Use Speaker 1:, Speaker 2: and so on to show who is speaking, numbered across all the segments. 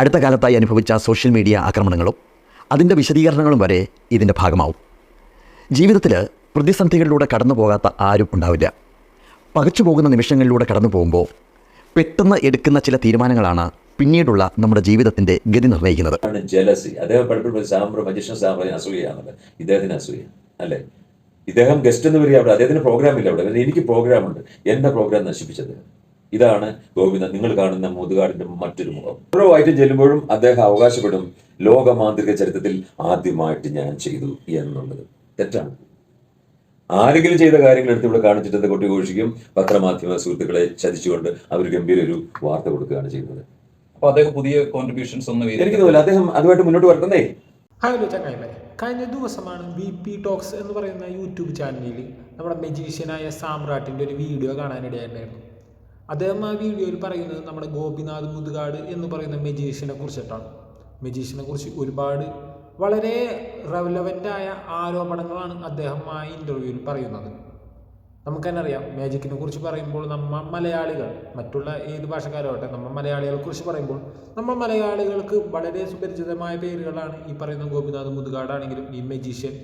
Speaker 1: അടുത്ത കാലത്തായി അനുഭവിച്ച സോഷ്യൽ മീഡിയ ആക്രമണങ്ങളും അതിന്റെ വിശദീകരണങ്ങളും വരെ ഇതിന്റെ ഭാഗമാവും. ജീവിതത്തിൽ പ്രതിസന്ധികളിലൂടെ കടന്നു പോകാത്ത ആരും ഉണ്ടാവില്ല. പകച്ചു പോകുന്ന നിമിഷങ്ങളിലൂടെ കടന്നു പോകുമ്പോൾ പെട്ടെന്ന് എടുക്കുന്ന ചില തീരുമാനങ്ങളാണ് പിന്നീടുള്ള നമ്മുടെ ജീവിതത്തിന്റെ ഗതി
Speaker 2: നിർണയിക്കുന്നത്. അസൂയ അല്ലേ? ഇദ്ദേഹം ഗസ്റ്റ് എന്ന് പറയുക അവിടെ. അദ്ദേഹത്തിന് പ്രോഗ്രാം ഇല്ല അവിടെ. എനിക്ക് പ്രോഗ്രാം ഉണ്ട്. എന്റെ പ്രോഗ്രാം നശിപ്പിച്ചത്. ഇതാണ് ഗോപിനാഥ് നിങ്ങൾ കാണുന്ന മുതുകാടിന്റെ മറ്റൊരു മുഖം. ഓരോ ഐറ്റം ചെല്ലുമ്പോഴും അദ്ദേഹം അവകാശപ്പെടും ലോകമാന്ത്രിക ചരിത്രത്തിൽ ആദ്യമായിട്ട് ഞാൻ ചെയ്തു എന്നുള്ളത്. തെറ്റാണ്. ആരെങ്കിലും ചെയ്ത കാര്യങ്ങൾ എടുത്ത് ഇവിടെ കാണിച്ചിട്ട് കൊട്ടി ഘോഷിക്കും പത്രമാധ്യമ സുഹൃത്തുക്കളെ ചതിച്ചുകൊണ്ട് അവർ ഗംഭീര ഒരു വാർത്ത കൊടുക്കുകയാണ് ചെയ്യുന്നത്.
Speaker 3: അപ്പൊ അദ്ദേഹം പുതിയ കോൺട്രിബ്യൂഷൻസ് ഒന്നും
Speaker 2: എനിക്ക് തോന്നില്ല അദ്ദേഹം അതുമായിട്ട് മുന്നോട്ട് വരട്ടെന്നേ.
Speaker 4: ഹലോ ചങ്ങായിമാരെ കഴിഞ്ഞ ദിവസമാണ് ബി പി ടോക്സ് എന്ന് പറയുന്ന യൂട്യൂബ് ചാനലിൽ നമ്മുടെ മെജീഷ്യനായ സാമ്രാട്ടിന്റെ ഒരു വീഡിയോ കാണാനിടയായിരുന്നു അദ്ദേഹം ആ വീഡിയോയിൽ പറയുന്നത് നമ്മുടെ ഗോപിനാഥ് മുതുകാട് എന്ന് പറയുന്ന മെജീഷ്യനെ കുറിച്ചിട്ടാണ്. മെജീഷ്യനെ കുറിച്ച് ഒരുപാട് വളരെ റെവലവന്റായ ആരോപണങ്ങളാണ് അദ്ദേഹം ആ ഇന്റർവ്യൂവിൽ പറയുന്നത്. നമുക്ക് തന്നെ അറിയാം മാജിക്കിനെ കുറിച്ച് പറയുമ്പോൾ നമ്മ മലയാളികൾ മറ്റുള്ള ഏത് ഭാഷക്കാരോട്ടെ നമ്മൾ മലയാളികളെ കുറിച്ച് പറയുമ്പോൾ നമ്മൾ മലയാളികൾക്ക് വളരെ സുപരിചിതമായ പേരുകളാണ് ഈ പറയുന്ന ഗോപിനാഥ് മുതുകാടാണെങ്കിലും ഈ മെജീഷ്യൻ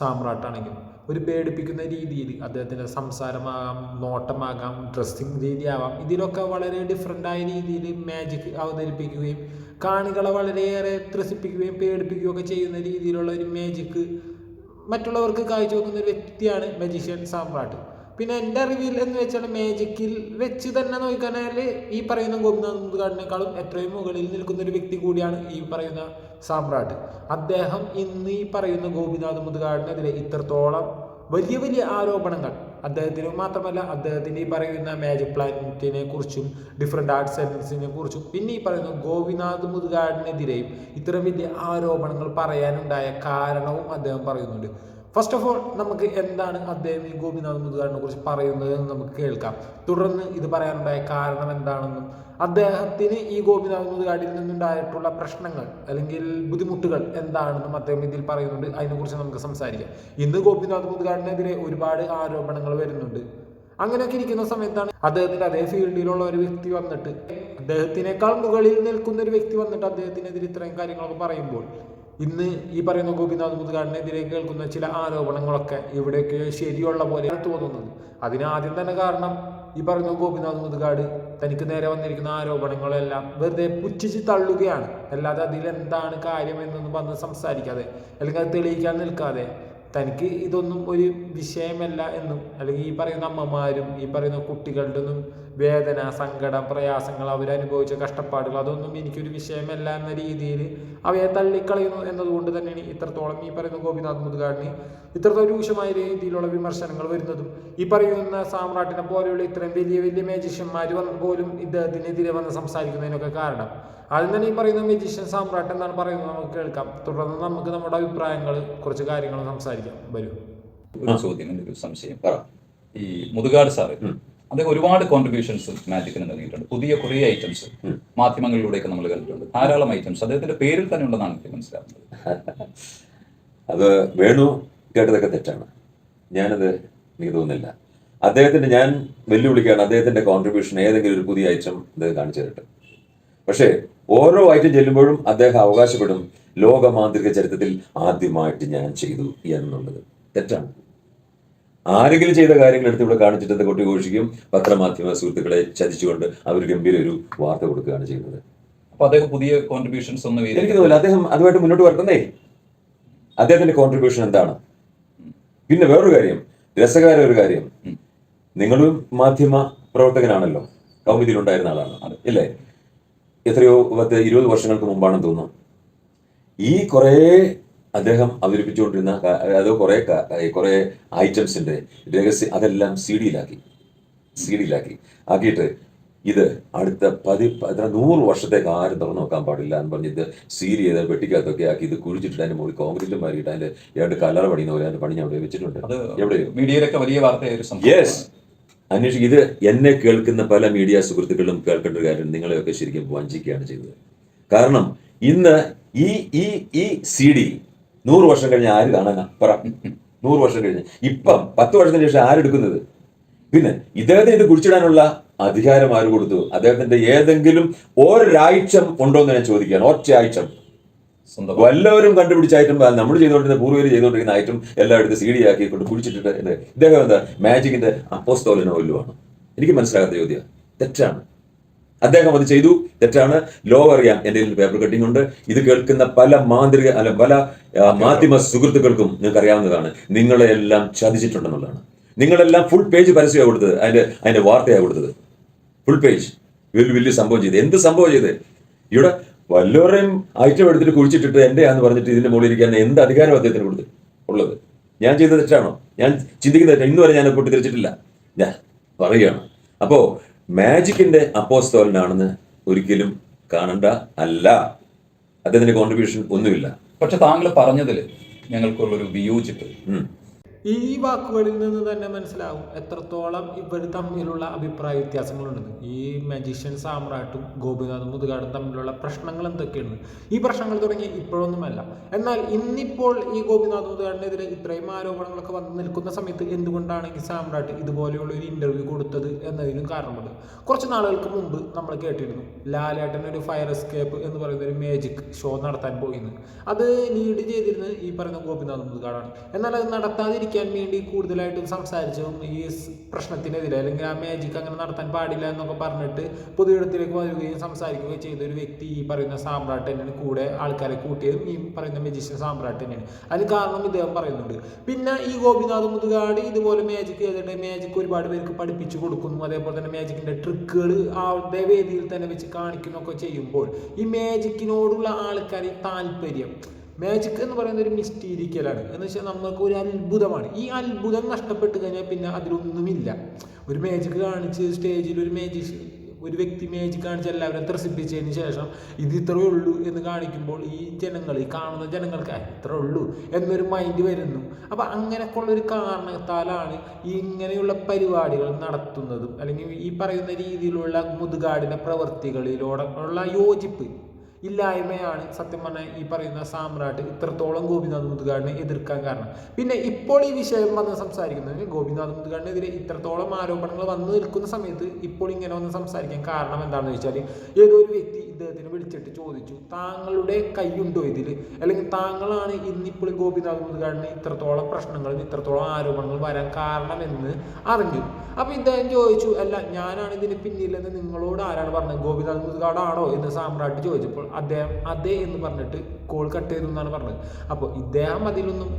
Speaker 4: സാമ്രാട്ടാണെങ്കിലും. ഒരു പേടിപ്പിക്കുന്ന രീതിയിൽ അദ്ദേഹത്തിന്റെ സംസാരമാകാം നോട്ടമാകാം ഡ്രസ്സിങ് രീതിയാവാം. ഇതിലൊക്കെ വളരെ ഡിഫറെന്റായ രീതിയിൽ മാജിക് അവതരിപ്പിക്കുകയും കാണികളെ വളരെയേറെ ത്രസിപ്പിക്കുകയും പേടിപ്പിക്കുകയും ഒക്കെ ചെയ്യുന്ന രീതിയിലുള്ള ഒരു മാജിക് മറ്റുള്ളവർക്ക് കാഴ്ച കാഴ്ചവെക്കുന്ന ഒരു വ്യക്തിയാണ് മജീഷ്യൻ സാമ്രാട്ട്. പിന്നെ എന്റെ അറിവിൽ എന്ന് വെച്ചാൽ മാജിക്കിൽ വെച്ച് തന്നെ നോക്കിക്കഴിഞ്ഞാൽ ഈ പറയുന്ന ഗോപിനാഥ് കാടിനേക്കാളും എത്രയും മുകളിൽ നിൽക്കുന്ന ഒരു വ്യക്തി കൂടിയാണ് ഈ പറയുന്ന സാമ്രാട്ട്. അദ്ദേഹം ഇന്ന് ഈ പറയുന്ന ഗോപിനാഥ് മുതുകാടിനെതിരെ ഇത്രത്തോളം വലിയ വലിയ ആരോപണങ്ങൾ. അദ്ദേഹത്തിന് മാത്രമല്ല അദ്ദേഹത്തിന്റെ ഈ പറയുന്ന മാജിക് പ്ലാനറ്റിനെ കുറിച്ചും ഡിഫറെന്റ് ആർട്ട് സെൻസിനെ കുറിച്ചും പിന്നെ ഈ പറയുന്ന ഗോപിനാഥ് മുതുകാടിനെതിരെയും ഇത്ര വലിയ ആരോപണങ്ങൾ പറയാനുണ്ടായ കാരണവും അദ്ദേഹം പറയുന്നുണ്ട്. ഫസ്റ്റ് ഓഫ് ഓൾ നമുക്ക് എന്താണ് അദ്ദേഹം ഈ ഗോപിനാഥ് മുതുകാടിനെ കുറിച്ച് പറയുന്നത് എന്ന് നമുക്ക് കേൾക്കാം. തുടർന്ന് ഇത് പറയാനുണ്ടായ കാരണം എന്താണെന്നും അദ്ദേഹത്തിന് ഈ ഗോപിനാഥ് മുതുകാടിൽ നിന്നുണ്ടായിട്ടുള്ള പ്രശ്നങ്ങൾ അല്ലെങ്കിൽ ബുദ്ധിമുട്ടുകൾ എന്താണെന്നും അദ്ദേഹം ഇതിൽ പറയുന്നുണ്ട്. അതിനെക്കുറിച്ച് നമുക്ക് സംസാരിക്കാം. ഇന്ന് ഗോപിനാഥ് മുതുകാടിനെതിരെ ഒരുപാട് ആരോപണങ്ങൾ വരുന്നുണ്ട്. അങ്ങനെയൊക്കെ ഇരിക്കുന്ന സമയത്താണ് അദ്ദേഹത്തിന്റെ അതേ ഫീൽഡിലുള്ള ഒരു വ്യക്തി വന്നിട്ട് അദ്ദേഹത്തിനേക്കാൾ മുകളിൽ നിൽക്കുന്ന ഒരു വ്യക്തി വന്നിട്ട് അദ്ദേഹത്തിനെതിരെ ഇത്രയും കാര്യങ്ങളൊക്കെ പറയുമ്പോൾ ഇന്ന് ഈ പറയുന്ന ഗോപിനാഥ് മുതുകാടിനെതിരെ കേൾക്കുന്ന ചില ആരോപണങ്ങളൊക്കെ ഇവിടെയൊക്കെ ശരിയുള്ള പോലെ തോന്നുന്നത് അതിന് ആദ്യം തന്നെ കാരണം ഈ പറയുന്ന ഗോപിനാഥ് മുതുകാട് തനിക്ക് നേരെ വന്നിരിക്കുന്ന ആരോപണങ്ങളെല്ലാം വെറുതെ പുച്ഛിച്ച് തള്ളുകയാണ്. അല്ലാതെ അതിലെന്താണ് കാര്യം എന്നൊന്നും വന്ന് സംസാരിക്കാതെ അല്ലെങ്കിൽ അത് തെളിയിക്കാൻ നിൽക്കാതെ തനിക്ക് ഇതൊന്നും ഒരു വിഷയമല്ല എന്നും അല്ലെങ്കിൽ ഈ പറയുന്ന അമ്മമാരും ഈ പറയുന്ന കുട്ടികളുടെ ഒന്നും വേദന സങ്കടം പ്രയാസങ്ങൾ അവരനുഭവിച്ച കഷ്ടപ്പാടുകൾ അതൊന്നും എനിക്കൊരു വിഷയമല്ല എന്ന രീതിയിൽ അവയെ തള്ളിക്കളയുന്നു എന്നതുകൊണ്ട് തന്നെയാണ് ഇത്രത്തോളം ഈ പറയുന്ന ഗോപിനാഥ് മുതുകാടിന് ഇത്രത്തോളം രൂക്ഷമായ രീതിയിലുള്ള വിമർശനങ്ങൾ വരുന്നതും. ഈ പറയുന്ന സാമ്രാട്ടിനെ പോലെയുള്ള ഇത്രയും വലിയ വലിയ മേജിഷ്യന്മാർ പോലും ഇദ്ദേഹത്തിനെതിരെ വന്ന് സംസാരിക്കുന്നതിനൊക്കെ കാരണം ആദ്യം തന്നെ ഈ പറയുന്ന മെജീഷ്യൻ സാമ്രാട്ട് എന്താണ് പറയുന്നത്. നമുക്ക് കേൾക്കാം. തുടർന്ന് നമുക്ക് നമ്മുടെ അഭിപ്രായങ്ങൾ കുറച്ച് കാര്യങ്ങൾ സംസാരിക്കാം. വരൂ.
Speaker 3: ഒരു ചോദ്യം ഒരു സംശയം.
Speaker 2: പറ.
Speaker 3: ഈ മുതുകാട് സാറ്. അദ്ദേഹം ഒരുപാട് കോൺട്രിബ്യൂഷൻസ് മാജിക്കിന് നൽകിയിട്ടുണ്ട്. പുതിയ കുറേ ഐറ്റംസ്. മാധ്യമങ്ങളിലൂടെയൊക്കെ നമ്മൾ കണ്ടിട്ടുണ്ട്. ധാരാളം ഐറ്റംസ് അദ്ദേഹത്തിന്റെ പേരിൽ തന്നെ ഉണ്ടെന്നാണ് എനിക്ക് മനസ്സിലാക്കുന്നത്
Speaker 2: അത് വേണു കേട്ടതൊക്കെ തെറ്റാണ്. ഞാനത് എനിക്ക് തോന്നുന്നില്ല അദ്ദേഹത്തിന്റെ ഞാൻ വെല്ലുവിളിക്കുകയാണ് അദ്ദേഹത്തിന്റെ കോൺട്രിബ്യൂഷൻ ഏതെങ്കിലും ഒരു പുതിയ ഐറ്റം അദ്ദേഹം കാണിച്ചു തരട്ടെ. പക്ഷേ ഓരോ ഐറ്റം ചെല്ലുമ്പോഴും അദ്ദേഹം അവകാശപ്പെടും ലോകമാന്ത്രിക ചരിത്രത്തിൽ ആദ്യമായിട്ട് ഞാൻ ചെയ്തു എന്നുള്ളത്. തെറ്റാണ്. ആരെങ്കിലും ചെയ്ത കാര്യങ്ങൾ എടുത്ത് ഇവിടെ കാണിച്ചിട്ട് കൊട്ടി ഘോഷിക്കും പത്രമാധ്യമ സുഹൃത്തുക്കളെ ചതിച്ചുകൊണ്ട് അവർ ഗംഭീര ഒരു വാർത്ത കൊടുക്കുകയാണ് ചെയ്യുന്നത്.
Speaker 3: അപ്പൊ അദ്ദേഹം പുതിയ കോൺട്രിബ്യൂഷൻസ് ഒന്നും
Speaker 2: എനിക്ക് തോന്നില്ല അദ്ദേഹം അതുമായിട്ട് മുന്നോട്ട് വരട്ടെന്നേ. അദ്ദേഹത്തിന്റെ കോൺട്രിബ്യൂഷൻ എന്താണ്? പിന്നെ വേറൊരു കാര്യം. രസകര ഒരു കാര്യം. നിങ്ങളും മാധ്യമ പ്രവർത്തകനാണല്ലോ. കൗമുദിയിലുണ്ടായിരുന്ന ആളാണ്.
Speaker 3: അതെ.
Speaker 2: എത്രയോ പത്ത് ഇരുപത് വർഷങ്ങൾക്ക് മുമ്പാണെന്ന് തോന്നുന്നു. ഈ കുറേ അദ്ദേഹം അവതരിപ്പിച്ചുകൊണ്ടിരുന്ന അതോ കുറേ കുറേ ഐറ്റംസിന്റെ രഹസ്യ അതെല്ലാം സി ഡിയിലാക്കി. സി ഡിയിലാക്കി. ആക്കിയിട്ട് ഇത് അടുത്ത പതി അത്ര നൂറ് വർഷത്തേക്ക് ആരും തുറന്നു നോക്കാൻ പാടില്ല എന്ന് പറഞ്ഞ് ഇത് സീൽ ചെയ്ത് പെട്ടിക്കകത്തൊക്കെ ആക്കി ഇത് കുഴിച്ചിട്ട് അതിന്റെ മുകളിൽ കോൺക്രീറ്റ് മാറിയിട്ട് അതിന്റെ ഏതാണ്ട് കലറ പണിയുന്ന പോലെ അതിന്റെ പണി ഞാൻ അവിടെ വെച്ചിട്ടുണ്ട്.
Speaker 3: എവിടെയോ
Speaker 2: എവിടെ?
Speaker 3: മീഡിയയിലൊക്കെ വലിയ വാർത്തയായ
Speaker 2: യെസ് അന്വേഷിക്കും ഇത് എന്നെ കേൾക്കുന്ന പല മീഡിയ സുഹൃത്തുക്കളും കേൾക്കേണ്ട ഒരു കാര്യം നിങ്ങളെയൊക്കെ ശരിക്കും വഞ്ചിക്കുകയാണ് ചെയ്തത്. കാരണം ഇന്ന് ഈ ഈ ഈ സി ഡി നൂറ് വർഷം കഴിഞ്ഞ് ആര് കാണാനാ? പറ. നൂറ് വർഷം കഴിഞ്ഞ്. ഇപ്പം പത്ത് വർഷത്തിന് ശേഷം ആരെടുക്കുന്നത് പിന്നെ ഇദ്ദേഹത്തിന് ഇത് കുഴിച്ചിടാനുള്ള അധികാരം ആര് കൊടുത്തു? അദ്ദേഹത്തിന്റെ ഏതെങ്കിലും ഒരാഴ്ചം ഉണ്ടോ എന്ന് ഞാൻ ചോദിക്കുകയാണ്. ഒറ്റ ആഴ്ചം
Speaker 3: സ്വന്തം
Speaker 2: വല്ലവരും കണ്ടുപിടിച്ച ഐറ്റം നമ്മൾ ചെയ്തുകൊണ്ടിരുന്ന പൂർവര് ചെയ്തുകൊണ്ടിരിക്കുന്ന ഐറ്റം എല്ലാം എടുത്ത് സി ഡി ആക്കി കൊണ്ട് കുഴിച്ചിട്ടിട്ട് ഇത് ഇദ്ദേഹം എന്താ? മാജിക്കിന്റെ അപ്പോസ്തോലനോ എനിക്ക് മനസ്സിലാകാത്ത ചോദ്യം. തെറ്റാണ്. അദ്ദേഹം അത് ചെയ്തു. തെറ്റാണ്. ലോ അറിയാം കയ്യിൽ പേപ്പർ കട്ടിംഗ് ഉണ്ട്. ഇത് കേൾക്കുന്ന പല മാന്ത്രിക അല്ല പല മാധ്യമ സുഹൃത്തുക്കൾക്കും നിങ്ങൾക്ക് അറിയാവുന്നതാണ് നിങ്ങളെ എല്ലാം ചതിച്ചിട്ടുണ്ടെന്നുള്ളതാണ്. നിങ്ങളെല്ലാം ഫുൾ പേജ് പരസ്യമാണ് കൊടുത്തത്. അതിന്റെ അതിന്റെ വാർത്തയാണ് കൊടുത്തത്. ഫുൾ പേജ് വലിയ വലിയ സംഭവം ചെയ്ത്. എന്ത് സംഭവം ചെയ്ത്? ഇവിടെ വല്ലവരെയും ഐറ്റം എടുത്തിട്ട് കുഴിച്ചിട്ടിട്ട് എന്റെയാന്ന് പറഞ്ഞിട്ട് ഇതിന്റെ മുകളിൽ ഇരിക്കാൻ എന്ത് അധികാരം അദ്ദേഹത്തിന് കൊടുത്ത് ഉള്ളത്? ഞാൻ ചെയ്ത തെറ്റാണോ? ഞാൻ ചിന്തിക്കുന്ന തെറ്റാ. ഇന്ന് വരെ ഞാൻ പൊട്ടിത്തെറിച്ചിട്ടില്ല ഞാൻ പറയുകയാണ്. അപ്പോ മാജിക്കിന്റെ അപ്പോസ്തോലനാണെന്ന് ഒരിക്കലും കാണണ്ട അല്ല. അദ്ദേഹത്തിന്റെ കോൺട്രിബ്യൂഷൻ ഒന്നുമില്ല.
Speaker 3: പക്ഷെ താങ്കൾ പറഞ്ഞതിൽ ഞങ്ങൾക്കുള്ളൊരു വിയോജിപ്പ്.
Speaker 4: ഈ വാക്കുകളിൽ നിന്ന് തന്നെ മനസ്സിലാവും എത്രത്തോളം ഇവർ തമ്മിലുള്ള അഭിപ്രായ വ്യത്യാസങ്ങളുണ്ടെന്ന്. ഈ മജീഷ്യൻ സാമ്രാട്ടും ഗോപിനാഥും മുതുകാടും തമ്മിലുള്ള പ്രശ്നങ്ങൾ എന്തൊക്കെയാണ്? ഈ പ്രശ്നങ്ങൾ തുടങ്ങി ഇപ്പോഴൊന്നുമല്ല. എന്നാൽ ഇന്നിപ്പോൾ ഈ ഗോപിനാഥ് മുതുകാടിനെതിരെ ഇത്രയും ആരോപണങ്ങളൊക്കെ വന്നു നിൽക്കുന്ന സമയത്ത് എന്തുകൊണ്ടാണ് ഈ സാമ്രാട്ട് ഇതുപോലെയുള്ള ഒരു ഇന്റർവ്യൂ കൊടുത്തത് എന്നതിനും കാരണമുണ്ട്. കുറച്ച് നാളുകൾക്ക് മുമ്പ് നമ്മൾ കേട്ടിരുന്നു ലാലേട്ടൻ ഒരു ഫയർ എസ്കേപ്പ് എന്ന് പറയുന്ന ഒരു മേജിക് ഷോ നടത്താൻ പോയിന്ന്. അത് ലീഡ് ചെയ്തിരുന്നത് ഈ പറയുന്ന ഗോപിനാഥ് മുതുകാടാണ്. എന്നാൽ അത് നടത്താതിരിക്കാൻ വേണ്ടി കൂടുതലായിട്ടും സംസാരിച്ചു ഈ പ്രശ്നത്തിനെതിരെ അല്ലെങ്കിൽ ആ മാജിക് അങ്ങനെ നടത്താൻ പാടില്ല എന്നൊക്കെ പറഞ്ഞിട്ട് പൊതുയിടത്തിലേക്ക് വരികയും സംസാരിക്കുകയും ചെയ്ത ഒരു വ്യക്തി ഈ പറയുന്ന സാമ്രാട്ട് തന്നെയാണ്. കൂടെ ആൾക്കാരെ കൂട്ടിയതും ഈ പറയുന്ന മെജിഷ്യൻ സാമ്രാട്ട് തന്നെയാണ്. അതിന് കാരണം ഇദ്ദേഹം പറയുന്നുണ്ട്. പിന്നെ ഈ ഗോപിനാഥ് മുതുകാട് ഇതുപോലെ മാജിക് ചെയ്തിട്ട് മാജിക് ഒരുപാട് പേർക്ക് പഠിപ്പിച്ചു കൊടുക്കുന്നു. അതേപോലെ തന്നെ മാജിക്കിന്റെ ട്രിക്കുകൾ അവരുടെ വേദിയിൽ തന്നെ വെച്ച് കാണിക്കുന്നൊക്കെ ചെയ്യുമ്പോൾ ഈ മാജിക്കിനോടുള്ള ആൾക്കാർ താല്പര്യം മാജിക് എന്ന് പറയുന്ന ഒരു മിസ്റ്റീരിക്കലാണ് എന്ന് വെച്ചാൽ നമുക്ക് ഒരു അത്ഭുതമാണ്. ഈ അത്ഭുതം നഷ്ടപ്പെട്ട് കഴിഞ്ഞാൽ പിന്നെ അതിലൊന്നുമില്ല. ഒരു മാജിക് കാണിച്ച് സ്റ്റേജിൽ ഒരു മാജിക് ഒരു വ്യക്തി മാജിക് കാണിച്ച് എല്ലാവരും ത്രസിപ്പിച്ചതിന് ശേഷം ഇത് ഇത്രയേ ഉള്ളൂ എന്ന് കാണിക്കുമ്പോൾ ഈ ജനങ്ങൾ ഈ കാണുന്ന ജനങ്ങൾക്ക് "ആ, ഇത്രേ ഉള്ളൂ എന്നൊരു മൈൻഡ് വരുന്നു. അപ്പോൾ അങ്ങനെയൊക്കെ ഒരു കാരണത്താലാണ് ഇങ്ങനെയുള്ള പരിപാടികൾ നടത്തുന്നതും അല്ലെങ്കിൽ ഈ പറയുന്ന രീതിയിലുള്ള മുതുകാടിന്റെ പ്രവൃത്തികളിലൂടെ ഉള്ള യോജിപ്പ്. ഇല്ലായ്മയാണ് സത്യം പറഞ്ഞാൽ ഈ പറയുന്ന സാമ്രാട്ട് ഇത്രത്തോളം ഗോപിനാഥ് മുതുകാടിനെ എതിർക്കാൻ കാരണം. പിന്നെ ഇപ്പോൾ ഈ വിഷയം വന്ന് സംസാരിക്കുന്നത് ഗോപിനാഥ് മുതുകാടിനെതിരെ ഇത്രത്തോളം ആരോപണങ്ങൾ വന്നു നിൽക്കുന്ന സമയത്ത് ഇപ്പോൾ ഇങ്ങനെ വന്ന് സംസാരിക്കാൻ കാരണം എന്താണെന്ന് വെച്ചാൽ ഏതോ ഒരു വ്യക്തി ഇദ്ദേഹത്തിന് വിളിച്ചിട്ട് ചോദിച്ചു താങ്കളുടെ കൈയുണ്ടോ ഇതിൽ അല്ലെങ്കിൽ താങ്കളാണ് ഇന്നിപ്പോൾ ഗോപിനാഥ് മുതുകാടിന് ഇത്രത്തോളം പ്രശ്നങ്ങളും ഇത്രത്തോളം ആരോപണങ്ങൾ വരാൻ കാരണമെന്ന് അറിഞ്ഞു. അപ്പൊ ഇദ്ദേഹം ചോദിച്ചു അല്ല ഞാനാണ് ഇതിന് പിന്നിലെന്ന് നിങ്ങളോട് ആരാണ് പറഞ്ഞത്? ഗോപിനാഥ് മുതുകാടാണോ? എന്ന് സാമ്രാട്ട് ചോദിച്ചപ്പോൾ അദ്ദേഹം അതെ എന്ന് പറഞ്ഞിട്ട് കോൾ കട്ട് ചെയ്തു എന്നാണ് പറഞ്ഞത്. അപ്പോൾ ഇദ്ദേഹം അതിലൊന്നും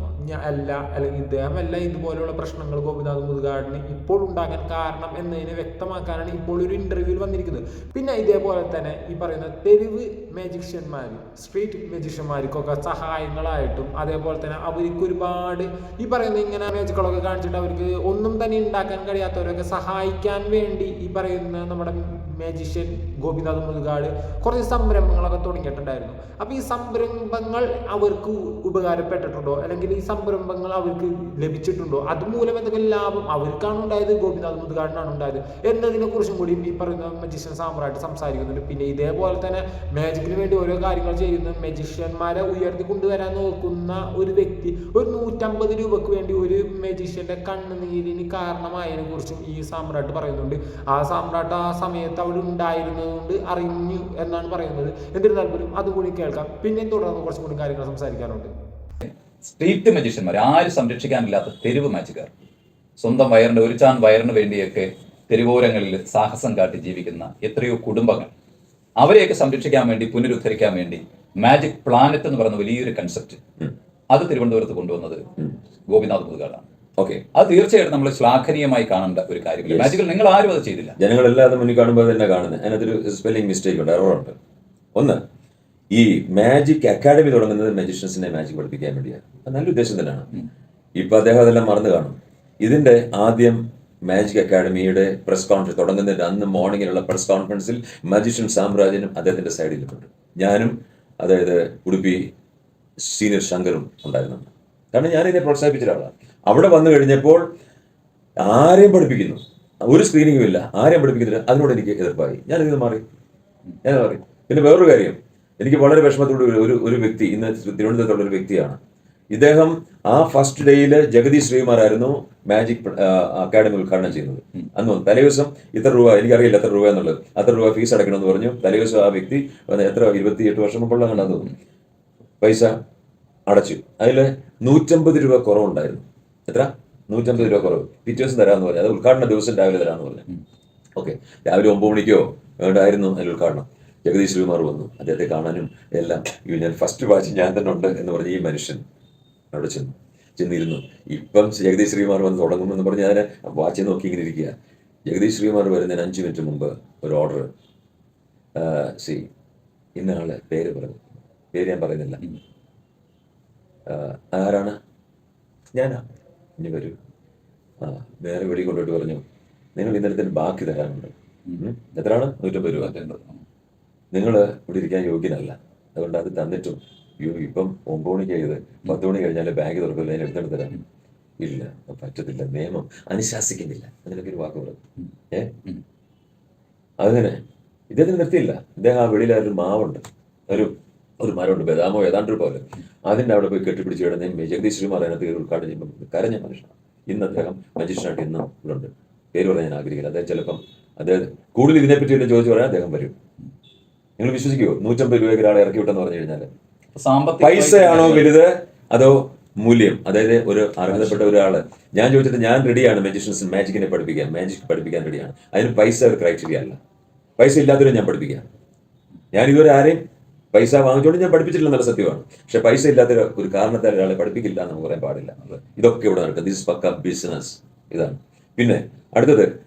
Speaker 4: അല്ല അല്ലെങ്കിൽ ഇദ്ദേഹമല്ല ഇതുപോലെയുള്ള പ്രശ്നങ്ങൾ ഗോപിനാഥ് മുതുകാടിന് ഇപ്പോൾ ഉണ്ടാകാൻ കാരണം എന്നതിനെ വ്യക്തമാക്കാനാണ് ഇപ്പോൾ ഒരു ഇന്റർവ്യൂവിൽ വന്നിരിക്കുന്നത്. പിന്നെ ഇതേപോലെ തന്നെ ഈ പറയുന്ന തെരുവ് മാജിഷ്യന്മാർ സ്ട്രീറ്റ് മാജിഷ്യന്മാർക്കൊക്കെ സഹായങ്ങളായിട്ടും അതേപോലെ തന്നെ അവർക്ക് ഒരുപാട് ഈ പറയുന്ന ഇങ്ങനെ മാജിക്കുകളൊക്കെ കാണിച്ചിട്ട് അവർക്ക് ഒന്നും തന്നെ ഉണ്ടാക്കാൻ കഴിയാത്തവരൊക്കെ സഹായിക്കാൻ വേണ്ടി ഈ പറയുന്ന നമ്മുടെ മാജിഷ്യൻ ഗോപിനാഥ് മുതുകാട് കുറച്ച് സംരംഭങ്ങളൊക്കെ തുടങ്ങിയിട്ടുണ്ടായിരുന്നു. അപ്പോൾ ഈ സംരംഭങ്ങൾ അവർക്ക് ഉപകാരപ്പെട്ടിട്ടുണ്ടോ? അല്ലെങ്കിൽ ഈ സംരംഭങ്ങൾ അവർക്ക് ലഭിച്ചിട്ടുണ്ടോ? അതുമൂലം എന്തെങ്കിലും ലാഭം അവർക്കാണ് ഉണ്ടായത് ഗോപിനാഥ് മുതുകാടിനാണ് ഉണ്ടായത് എന്നതിനെ കുറിച്ചും കൂടി ഈ പറയുന്ന മജീഷ്യൻ സാമ്രാട്ട് സംസാരിക്കുന്നുണ്ട്. പിന്നെ ഇതേപോലെ തന്നെ മാജിക്കിന് വേണ്ടി ഓരോ കാര്യങ്ങൾ ചെയ്യുന്ന മജീഷ്യന്മാരെ ഉയർത്തി കൊണ്ടുവരാൻ നോക്കുന്ന ഒരു വ്യക്തി ഒരു നൂറ്റമ്പത് രൂപക്ക് വേണ്ടി ഒരു മെജീഷ്യന്റെ കണ്ണുനീരിന് കാരണമായതിനെ കുറിച്ചും ഈ സാമ്രാട്ട് പറയുന്നുണ്ട്. ആ സാമ്രാട്ട് ആ സമയത്ത് അവിടെ ഉണ്ടായിരുന്നതുകൊണ്ട് അറിഞ്ഞു എന്നാണ് പറയുന്നത്. എന്നിരുന്നാൽ പോലും അതുകൂടി കേൾക്കാം. പിന്നെ തുടർന്ന് കുറച്ചും കൂടി കാര്യങ്ങൾ സംസാരിക്കാറുണ്ട്
Speaker 3: സ്ട്രീറ്റ് മജീഷ്യന്മാർ ആരും സംരക്ഷിക്കാനില്ലാത്ത തെരുവ് മാജിക്കാർ സ്വന്തം വയറിന്റെ ഒരു ചാൻ വയറിന് വേണ്ടിയൊക്കെ തെരുവോരങ്ങളിൽ സാഹസം കാട്ടി ജീവിക്കുന്ന എത്രയോ കുടുംബങ്ങൾ. അവരെയൊക്കെ സംരക്ഷിക്കാൻ വേണ്ടി പുനരുദ്ധരിക്കാൻ വേണ്ടി മാജിക് പ്ലാനറ്റ് എന്ന് പറയുന്ന വലിയൊരു കൺസെപ്റ്റ് അത് തിരുവനന്തപുരത്ത് കൊണ്ടുവന്നത് ഗോപിനാഥ് മുതുകാടാണ്.
Speaker 2: ഓക്കെ.
Speaker 3: അത് തീർച്ചയായിട്ടും നമ്മൾ ശ്ലാഘനീയമായി കാണേണ്ട ഒരു കാര്യമില്ല. മാജിക്കൽ നിങ്ങൾ ആരും അത് ചെയ്തില്ല.
Speaker 2: ജനങ്ങളെല്ലാം അത് മുന്നിൽ കാണുമ്പോൾ തന്നെ കാണുന്നത്. അതിനകത്തൊരു സ്പെല്ലിംഗ് മിസ്റ്റേക്ക് ഉണ്ട് എററുണ്ട് ഒന്ന് ഈ മാജിക് അക്കാഡമി തുടങ്ങുന്നത് മജീഷ്യൻസിനെ മാജിക് പഠിപ്പിക്കാൻ വേണ്ടിയാണ്. അത് നല്ല ഉദ്ദേശം തന്നെയാണ്. ഇപ്പൊ അദ്ദേഹം അതെല്ലാം മറന്നു കാണും. ഇതിന്റെ ആദ്യം മാജിക് അക്കാഡമിയുടെ പ്രസ് കോൺഫറൻസ് തുടങ്ങുന്നതിന്റെ അന്ന് മോർണിംഗിലുള്ള പ്രസ് കോൺഫറൻസിൽ മജീഷ്യൻ സാമ്രാജ്യനും അദ്ദേഹത്തിന്റെ സൈഡിലുണ്ട് ഞാനും അതായത് ഉടുപ്പി സീനിയർ ശങ്കറും ഉണ്ടായിരുന്നു. കാരണം ഞാൻ ഇതിനെ പ്രോത്സാഹിപ്പിച്ച ഒരാളാണ്. അവിടെ വന്നു കഴിഞ്ഞപ്പോൾ ആരെയും പഠിപ്പിക്കുന്നു. ഒരു സ്ക്രീനിങ്ങും ഇല്ല. ആരെയും പഠിപ്പിക്കുന്നില്ല. അതിനോട് എനിക്ക് എതിർപ്പായി. ഞാൻ ഇത് മാറി. ഞാൻ മാറി. പിന്നെ വേറൊരു കാര്യം. എനിക്ക് വളരെ വിഷമത്തോട് ഒരു ഒരു വ്യക്തി ഇന്ന് തിരുവനന്തപുരത്തുള്ള ഒരു വ്യക്തിയാണ്. ഇദ്ദേഹം ആ ഫസ്റ്റ് ഡേയിൽ ജഗതി ശ്രീമാരായിരുന്നു മാജിക് അക്കാഡമി ഉദ്ഘാടനം ചെയ്യുന്നത്. അന്ന് തലേ തലേദിവസം ഇത്ര രൂപ എനിക്കറിയില്ല എത്ര രൂപ എന്നുള്ളത്. അത്ര രൂപ ഫീസ് അടയ്ക്കണമെന്ന് പറഞ്ഞു. തലേദിവസം ആ വ്യക്തി എത്ര ഇരുപത്തി എട്ട് വർഷം മുമ്പുള്ള കണ്ടത്? പൈസ അടച്ചു. അതിൽ നൂറ്റമ്പത് രൂപ കുറവുണ്ടായിരുന്നു. എത്ര? നൂറ്റമ്പത് രൂപ കുറവ്. പിറ്റേ ദിവസം തരാമെന്ന് പറഞ്ഞു. അത് ഉദ്ഘാടന ദിവസം രാവിലെ തരാമെന്ന് പറഞ്ഞു. ഓക്കെ. രാവിലെ ഒമ്പത് മണിക്കോ വേണ്ടായിരുന്നു അതിൽ ഉദ്ഘാടനം. ജഗദീഷ് ശ്രീകുമാർ വന്നു. അദ്ദേഹത്തെ കാണാനും എല്ലാം. ഞാൻ ഫസ്റ്റ് വാച്ച് ഞാൻ തന്നെ ഉണ്ട് എന്ന് പറഞ്ഞ ഈ മനുഷ്യൻ അവിടെ ചെന്നു. ചെന്നിരുന്നു. ഇപ്പം ജഗദീഷ് ശ്രീകുമാർ വന്ന് തുടങ്ങുമെന്ന് പറഞ്ഞ് ഞാൻ വാച്ച് നോക്കി ഇങ്ങനെ ഇരിക്കുക ജഗദീഷ് ശ്രീകുമാർ വരുന്നതിന് അഞ്ച് മിനിറ്റ് മുമ്പ് ഒരു ഓർഡർ സി ഇന്ന ആൾ പേര് പറഞ്ഞു പേര് ഞാൻ പറയുന്നില്ല. ആരാണ്? ഞാനാ. ഇനി വരൂ. ആ വേറെ വെടി കൊണ്ടുപോയിട്ട് പറഞ്ഞു. നിങ്ങൾ ഇന്നലത്തിന് ബാക്കി തരാനുണ്ട് എത്രയാണ്? നൂറ്റമ്പത് രൂപ. നിങ്ങൾ ഇവിടെ ഇരിക്കാൻ യോഗ്യനല്ല. അതുകൊണ്ട് അത് തന്നിട്ടും അയ്യോ ഇപ്പം ഒമ്പത് മണിക്ക് ചെയ്ത് പത്ത് മണി കഴിഞ്ഞാൽ ബാങ്ക് തുറക്കില്ല ഞാൻ എടുത്തിട്ട് തരാം. ഇല്ല പറ്റത്തില്ല. നിയമം അനുശാസിക്കുന്നില്ല. അതിനൊക്കെ ഒരു വാക്ക് പറഞ്ഞു ഏ?
Speaker 3: അതങ്ങനെ?
Speaker 2: അങ്ങനെ ഇദ്ദേഹത്തിന് നിർത്തിയില്ല. ഇദ്ദേഹം ആ വെളിയിൽ ഒരു മാവുണ്ട്. ഒരു ഒരു മരമുണ്ട് ബദാമോ ഏതാണ്ട് ഒരു പോലെ. അതിന്റെ അവിടെ പോയി കെട്ടിപ്പിടിച്ച് കിടന്ന് ജഗദീഷ് ശ്രീമാർ അതിനകത്ത് കയറി ഉദ്ഘാടനം ചെയ്യുമ്പോൾ കരഞ്ഞ മനുഷ്യനാണ്. ഇന്ന് അദ്ദേഹം മജിസ്ട്രേറ്റ് ഇന്നും ഉണ്ട്. പേര് പറയാൻ ഞാൻ ആഗ്രഹിക്കില്ല. അദ്ദേഹം ചിലപ്പം അദ്ദേഹം കൂടുതൽ ഇതിനെപ്പറ്റി വല്ല ചോദിച്ചു പറയാൻ അദ്ദേഹം വരും. നിങ്ങൾ വിശ്വസിക്കുമോ നൂറ്റമ്പത് രൂപയ്ക്ക് ഒരാളെ ഇറക്കി വിട്ടെന്ന് പറഞ്ഞു കഴിഞ്ഞാൽ പൈസയാണോ വലുത് അതോ മൂല്യം? അതായത് ഒരു അർഹതപ്പെട്ട ഒരാൾ. ഞാൻ ചോദിച്ചിട്ട് ഞാൻ റെഡിയാണ് മജിഷ്യൻസ് മാജിക്കിനെ പഠിപ്പിക്കാൻ. മാജിക് പഠിപ്പിക്കാൻ റെഡിയാണ് അതിന് പൈസ ഒരു ക്രൈറ്റീരിയ അല്ല. പൈസ ഇല്ലാത്തവരെ ഞാൻ പഠിപ്പിക്കാം. ഞാൻ ഇതുവരെ ആരെയും പൈസ വാങ്ങിച്ചുകൊണ്ട് ഞാൻ പഠിപ്പിച്ചിട്ടില്ല നല്ല സത്യമാണ്. പക്ഷെ പൈസ ഇല്ലാത്ത ഒരു- കാരണത്താൽ ഒരാളെ പഠിപ്പിക്കില്ല എന്ന് പറയാൻ പാടില്ല. ഇതൊക്കെ ഇവിടെ നടക്കുക. ദിസ് പക്ക ബിസിനസ് ഇതാണ്. പിന്നെ അടുത്തത്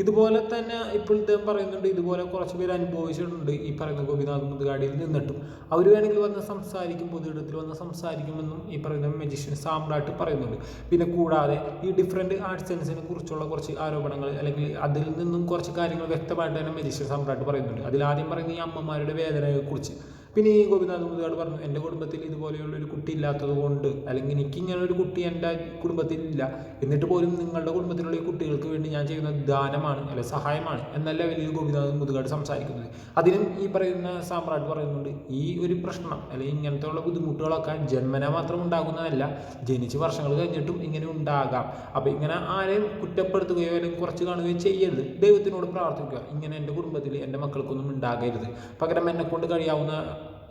Speaker 4: ഇതുപോലെ തന്നെ ഇപ്പോൾ ഇദ്ദേഹം പറയുന്നുണ്ട് ഇതുപോലെ കുറച്ച് പേര് അനുഭവിച്ചിട്ടുണ്ട് ഈ പറയുന്ന ഗോപിനാഥ് മുതുകാടിയിൽ നിന്നിട്ടും. അവർ വേണമെങ്കിൽ വന്ന് സംസാരിക്കും പൊതുയിടത്തിൽ വന്ന് സംസാരിക്കുമെന്നും ഈ പറയുന്ന മെജിഷ്യൻ സാമ്രാട്ട് പറയുന്നുണ്ട്. പിന്നെ കൂടാതെ ഈ ഡിഫറെന്റ് ആർട്സ് സെൻസിനെ കുറിച്ചുള്ള കുറച്ച് ആരോപണങ്ങൾ അല്ലെങ്കിൽ അതിൽ നിന്നും കുറച്ച് കാര്യങ്ങൾ വ്യക്തമായിട്ട് തന്നെ മെജിഷ്യൻ സാമ്രാട്ട് പറയുന്നുണ്ട്. അതിൽ ആദ്യം പറയുന്ന ഈ അമ്മമാരുടെ വേദനയെക്കുറിച്ച്. പിന്നെ ഈ ഗോപിനാഥ് മുതുകാട് പറഞ്ഞു എന്റെ കുടുംബത്തിൽ ഇതുപോലെയുള്ള ഒരു കുട്ടി ഇല്ലാത്തത് കൊണ്ട് അല്ലെങ്കിൽ എനിക്ക് ഇങ്ങനെ ഒരു കുട്ടി എന്റെ കുടുംബത്തിൽ ഇല്ല എന്നിട്ട് പോലും നിങ്ങളുടെ കുടുംബത്തിലുള്ള ഈ കുട്ടികൾക്ക് വേണ്ടി ഞാൻ ചെയ്യുന്ന ദാനമാണ് അല്ലെ സഹായമാണ് എന്നല്ല വലിയ ഗോപിനാഥ് മുതുകാട് സംസാരിക്കുന്നത്. അതിനും ഈ പറയുന്ന സാമ്രാട്ട് പറയുന്നുണ്ട് ഈ ഒരു പ്രശ്നം അല്ലെങ്കിൽ ഇങ്ങനത്തെ ഉള്ള ബുദ്ധിമുട്ടുകളൊക്കെ ജന്മന മാത്രം ഉണ്ടാകുന്നതല്ല ജനിച്ച് വർഷങ്ങൾ കഴിഞ്ഞിട്ടും ഇങ്ങനെ ഉണ്ടാകാം. അപ്പോൾ ഇങ്ങനെ ആരെയും കുറ്റപ്പെടുത്തുകയോ അല്ലെങ്കിൽ കുറച്ച് കാണുകയോ ചെയ്യരുത്. ദൈവത്തിനോട് പ്രാർത്ഥിക്കുക ഇങ്ങനെ എന്റെ കുടുംബത്തിൽ എന്റെ മക്കൾക്കൊന്നും ഉണ്ടാകരുത്. പകരം എന്നെ കൊണ്ട് കഴിയാവുന്ന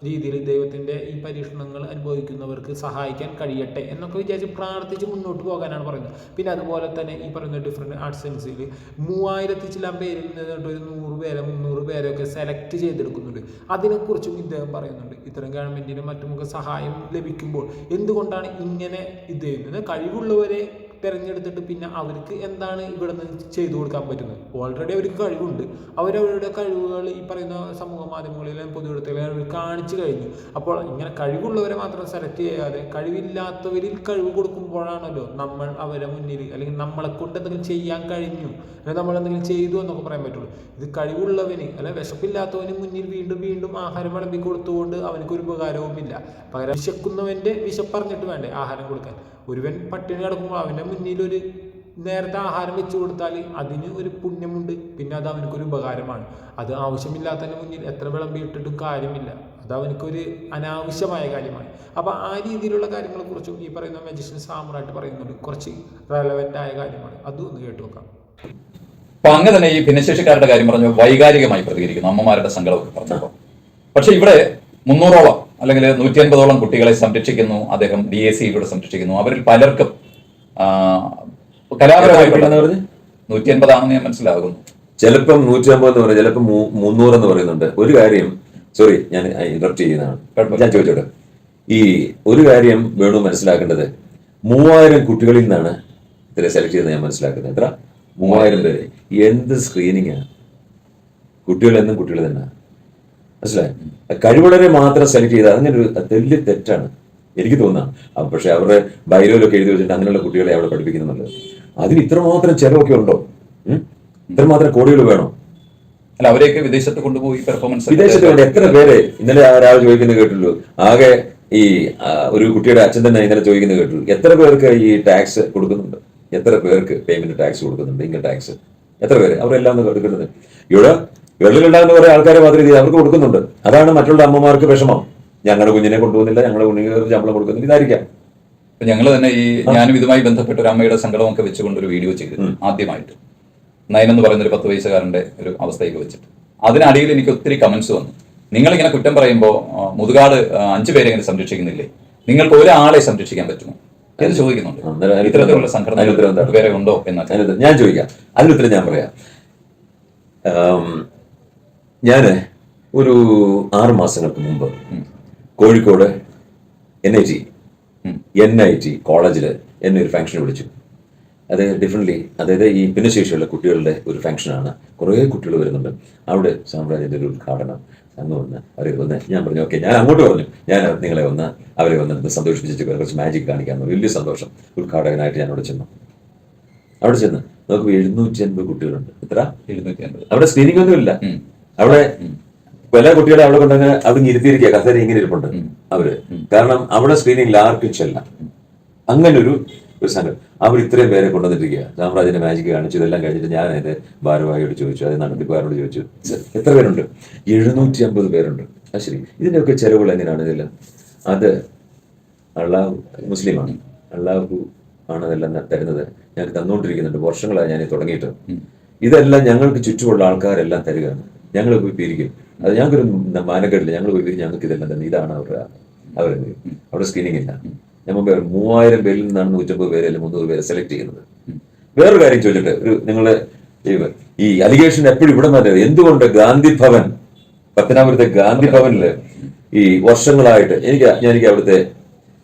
Speaker 4: രീതിയിൽ ദൈവത്തിന്റെ ഈ പരീക്ഷണങ്ങൾ അനുഭവിക്കുന്നവർക്ക് സഹായിക്കാൻ കഴിയട്ടെ എന്നൊക്കെ വിചാരിച്ച് പ്രാർത്ഥിച്ച് മുന്നോട്ട് പോകാനാണ് പറയുന്നത്. പിന്നെ അതുപോലെ തന്നെ ഈ പറയുന്ന ഡിഫറെന്റ് ആർട്സ് സെൻസിൽ മൂവായിരത്തി ചില പേരിൽ നിന്നിട്ട് ഒരു നൂറ് പേരെ മുന്നൂറ് പേരെയൊക്കെ സെലക്ട് ചെയ്തെടുക്കുന്നുണ്ട്. അതിനെക്കുറിച്ചും ഇദ്ദേഹം പറയുന്നുണ്ട്. ഇത്തരം ഗവൺമെന്റിനും മറ്റുമൊക്കെ സഹായം ലഭിക്കുമ്പോൾ എന്തുകൊണ്ടാണ് ഇങ്ങനെ ഇത് ചെയ്യുന്നത്? കഴിവുള്ളവരെ തിരഞ്ഞെടുത്തിട്ട് പിന്നെ അവർക്ക് എന്താണ് ഇവിടെ നിന്ന് ചെയ്തു കൊടുക്കാൻ പറ്റുന്നത്? ഓൾറെഡി അവർക്ക് കഴിവുണ്ട്. അവരവരുടെ കഴിവുകൾ ഈ പറയുന്ന സമൂഹ മാധ്യമങ്ങളിലും പൊതുവിടത്തിലും അവർ കാണിച്ചു കഴിഞ്ഞു. അപ്പോൾ ഇങ്ങനെ കഴിവുള്ളവരെ മാത്രം സെലക്ട് ചെയ്യാതെ കഴിവില്ലാത്തവരിൽ കഴിവ് കൊടുക്കുമ്പോഴാണല്ലോ നമ്മൾ അവരെ മുന്നിൽ അല്ലെങ്കിൽ നമ്മളെ കൊണ്ട് എന്തെങ്കിലും ചെയ്യാൻ കഴിഞ്ഞു. അല്ലെങ്കിൽ നമ്മൾ എന്തെങ്കിലും ചെയ്തു എന്നൊക്കെ പറയാൻ പറ്റുള്ളൂ. ഇത് കഴിവുള്ളവന് അല്ലെ വിശപ്പില്ലാത്തവന് മുന്നിൽ വീണ്ടും വീണ്ടും ആഹാരം വിളമ്പി കൊടുത്തുകൊണ്ട് ഒരു ഉപകാരവുമില്ല. പകരം വിശക്കുന്നവന്റെ വിശപ്പറിഞ്ഞിട്ട് വേണ്ടേ ആഹാരം കൊടുക്കാൻ? ഒരുവൻ പട്ടിണി കിടക്കുമ്പോൾ അവന്റെ മുന്നിൽ ഒരു നേരത്തെ ആഹാരം വെച്ച് കൊടുത്താൽ അതിന് ഒരു പുണ്യമുണ്ട്. പിന്നെ അത് അവനക്കൊരു ഉപകാരമാണ്. അത് ആവശ്യമില്ലാത്തതിന് മുന്നിൽ എത്ര വിളമ്പിയിട്ടിട്ടും കാര്യമില്ല. അത് അവനക്കൊരു അനാവശ്യമായ കാര്യമാണ്. അപ്പോൾ ആ രീതിയിലുള്ള കാര്യങ്ങളെക്കുറിച്ചും ഈ പറയുന്ന മജിഷ്യൻ സാമ്രാട്ട് പറയുന്നുണ്ട്. കുറച്ച് റെലവന്റ് ആയ കാര്യമാണ്. അതും ഒന്ന് കേട്ടു നോക്കാം.
Speaker 3: അപ്പൊ അങ്ങനെ തന്നെ ഈ ഭിന്നശേഷിക്കാരുടെ കാര്യം പറഞ്ഞു വൈകാരികമായി പ്രതികരിക്കുന്നു. അമ്മമാരുടെ സങ്കടമൊക്കെ പറഞ്ഞപ്പോൾ പക്ഷെ ഇവിടെ മുന്നൂറോളം അല്ലെങ്കിൽ നൂറ്റി അൻപതോളം കുട്ടികളെ സംരക്ഷിക്കുന്നു. അദ്ദേഹം ഡി എ സി ഇവിടെ സംരക്ഷിക്കുന്നു. അവരിൽ പലർക്കും കലാപരമായി? നൂറ്റി അൻപതാണെന്ന് ഞാൻ മനസ്സിലാകുന്നു
Speaker 2: ചിലപ്പം നൂറ്റമ്പത് എന്ന് പറയും ചിലപ്പോൾ മുന്നൂറ് എന്ന് പറയുന്നുണ്ട്. ഒരു കാര്യം സോറി ഞാൻ ഇന്റർപ്റ്റ് ചെയ്യുന്നതാണ്. ഞാൻ ചോദിച്ചോട്ടെ? ഈ ഒരു കാര്യം വേണു മനസ്സിലാക്കേണ്ടത്. മൂവായിരം കുട്ടികളിൽ നിന്നാണ് ഇത്ര സെലക്ട് ചെയ്യുന്നത് ഞാൻ മനസ്സിലാക്കുന്നത്. എത്ര? മൂവായിരം പേര്. എന്ത് സ്ക്രീനിങ്ങാണ് കുട്ടികൾ എന്നും കുട്ടികൾ തന്നെ മനസ്സിലായി? കഴിവുള്ളവരെ മാത്രം സെലക്ട് ചെയ്താൽ അങ്ങനെ ഒരു വലിയ തെറ്റാണ്. എനിക്ക് തോന്നാം. പക്ഷെ അവരുടെ ബൈലോയിലൊക്കെ എഴുതി വെച്ചിട്ട് അങ്ങനെയുള്ള കുട്ടികളെ അവിടെ പഠിപ്പിക്കുന്നുണ്ട്. അതിന് ഇത്രമാത്രം ചെലവൊക്കെ ഉണ്ടോ? ഇത്രമാത്രം കോടികൾ വേണോ?
Speaker 3: അല്ല അവരെയൊക്കെ വിദേശത്ത് കൊണ്ടുപോയി പെർഫോമൻസ്
Speaker 2: വിദേശത്ത് എത്ര പേര് ഇന്നലെ ഒരാൾ ചോദിക്കുന്നത് കേട്ടുള്ളൂ ആകെ ഈ ഒരു കുട്ടിയുടെ അച്ഛൻ തന്നെ ഇന്നലെ ചോദിക്കുന്നത് കേട്ടുള്ളൂ എത്ര പേർക്ക് ഈ ടാക്സ് കൊടുക്കുന്നുണ്ട്? എത്ര പേർക്ക് പേയ്മെന്റ് ടാക്സ് കൊടുക്കുന്നുണ്ട്? ഇൻകം ടാക്സ് എത്ര പേര്? അവരെല്ലാം ഒന്ന് കൊടുക്കുന്നത് ഇവിടെ വെള്ളിലുണ്ടാകുന്ന കുറെ ആൾക്കാരെ മാത്രമേ ഇത് അവർക്ക് കൊടുക്കുന്നുണ്ട്. അതാണ് മറ്റുള്ള അമ്മമാർക്ക് വിഷമം. ഞങ്ങളുടെ കുഞ്ഞിനെ കൊണ്ടുപോകുന്നില്ല ഞങ്ങളുടെ കുഞ്ഞിന് ശമ്പളം കൊടുക്കുന്നില്ല ഇതായിരിക്കാം.
Speaker 3: ഞങ്ങൾ തന്നെ ഈ ഞാനും ഇതുമായി ബന്ധപ്പെട്ട ഒരു അമ്മയുടെ സങ്കടമൊക്കെ വെച്ചുകൊണ്ട് ഒരു വീഡിയോ ചെയ്തു ആദ്യമായിട്ട്. നയനെന്ന് എന്ന് പറയുന്ന ഒരു പത്ത് വയസ്സുകാരന്റെ ഒരു അവസ്ഥയൊക്കെ വെച്ചിട്ട്. അതിനടിയിൽ എനിക്ക് ഒത്തിരി കമന്റ്സ് വന്നു. നിങ്ങളിങ്ങനെ കുറ്റം പറയുമ്പോൾ മുതുകാട് അഞ്ചു പേരെ ഇങ്ങനെ സംരക്ഷിക്കുന്നില്ലേ? നിങ്ങൾക്ക് ഒരാളെ സംരക്ഷിക്കാൻ പറ്റുമോ? എന്ന് ചോദിക്കുന്നുണ്ട്. ഇത്തരത്തിലുള്ള സംഘടന പേരെ ഉണ്ടോ
Speaker 2: അതിനുത്തരം ഞാൻ ചോദിക്കാം. അതിനുത്തരം ഞാൻ പറയാം. ഞാൻ ഒരു ആറ് മാസങ്ങൾക്ക് മുമ്പ് Kozhikode N I T N I T കോളേജിൽ എന്നെ ഒരു ഫംഗ്ഷൻ വിളിച്ചു. അത് ഡിഫറെന്റ്ലി അതായത് ഈ ഭിന്നശേഷിയുള്ള കുട്ടികളുടെ ഒരു ഫംഗ്ഷനാണ് കുറേ കുട്ടികൾ വരുന്നുണ്ട്. അവിടെ സാമ്രാജ്യത്തിന്റെ ഒരു ഉദ്ഘാടനം അങ്ങ് വന്ന് അവരെ വന്ന് ഞാൻ പറഞ്ഞു ഓക്കെ ഞാൻ അങ്ങോട്ട് പറഞ്ഞു ഞാൻ നിങ്ങളെ ഒന്ന് അവരെ വന്ന് സന്തോഷിപ്പിച്ചിട്ട് കുറച്ച് മാജിക് കാണിക്കാമെന്ന് വലിയ സന്തോഷം. ഉദ്ഘാടകനായിട്ട് ഞാൻ അവിടെ ചെന്നു. അവിടെ ചെന്ന് നോക്കുമ്പോൾ എഴുന്നൂറ്റി അൻപത് കുട്ടികളുണ്ട്. എത്ര?
Speaker 3: എഴുന്നൂറ്റി അൻപത്.
Speaker 2: അവിടെ സ്ക്രീനിംഗ് ഒന്നും ഇല്ല അവിടെ പല കുട്ടികളെ അവിടെ കൊണ്ടങ്ങനെ അവിടെ ഇരുത്തിയിരിക്കുക കസേര ഇങ്ങനെ ഇരിപ്പുണ്ട് അവർ. കാരണം അവിടെ സ്ക്രീനിങ്ങിൽ ആർക്കും ചെല്ലാം. അങ്ങനെ ഒരു ഒരു സംഘം. അവർ ഇത്രയും പേരെ കൊണ്ടുവന്നിരിക്കുക രാമരാജിന്റെ മാജിക് കാണിച്ചു ഇതെല്ലാം കഴിഞ്ഞിട്ട് ഞാൻ അതിന്റെ ഭാരവാഹിയോട് ചോദിച്ചു അത് നടത്തിപ്പുകാരോട് ചോദിച്ചു. എത്ര പേരുണ്ട്? എഴുന്നൂറ്റി അമ്പത് പേരുണ്ട്. ആ ശരി. ഇതിന്റെയൊക്കെ ചെലവുകൾ എങ്ങനെയാണ് ഇതെല്ലാം? അത് അള്ളാഹു മുസ്ലിമാണ്. അള്ളാഹു ആണ് അതെല്ലാം തരുന്നത്. ഞാൻ തന്നുകൊണ്ടിരിക്കുന്നുണ്ട് വർഷങ്ങളായി ഞാൻ തുടങ്ങിയിട്ട്. ഇതെല്ലാം ഞങ്ങൾക്ക് ചുറ്റുമുള്ള ആൾക്കാരെല്ലാം തരികയാണ്. ഞങ്ങൾ പോയി പിരിക്കും. അത് ഞങ്ങൾക്കൊരു മാനക്കേടില്ല. ഞങ്ങൾ പോയി ഞങ്ങൾക്ക് ഇതെല്ലാം തന്നെ. ഇതാണ് അവരുടെ അവർ അവിടെ സ്ക്രീനിങ് ഇല്ല. ഞാൻ മുമ്പേ മൂവായിരം പേരിൽ നിന്നാണ് നൂറ്റമ്പത് പേര് അല്ലെങ്കിൽ മുന്നൂറ് പേര് സെലക്ട് ചെയ്യുന്നത്. വേറൊരു കാര്യം ചോദിച്ചിട്ട് ഒരു നിങ്ങളെ ഈ- അലിഗേഷൻ എപ്പോഴും ഇവിടെ നിന്ന് എന്തുകൊണ്ട് ഗാന്ധി ഭവൻ പത്തനാപുരത്തെ ഗാന്ധി ഭവനിൽ ഈ വർഷങ്ങളായിട്ട് എനിക്ക് ഞാൻ എനിക്ക് അവിടുത്തെ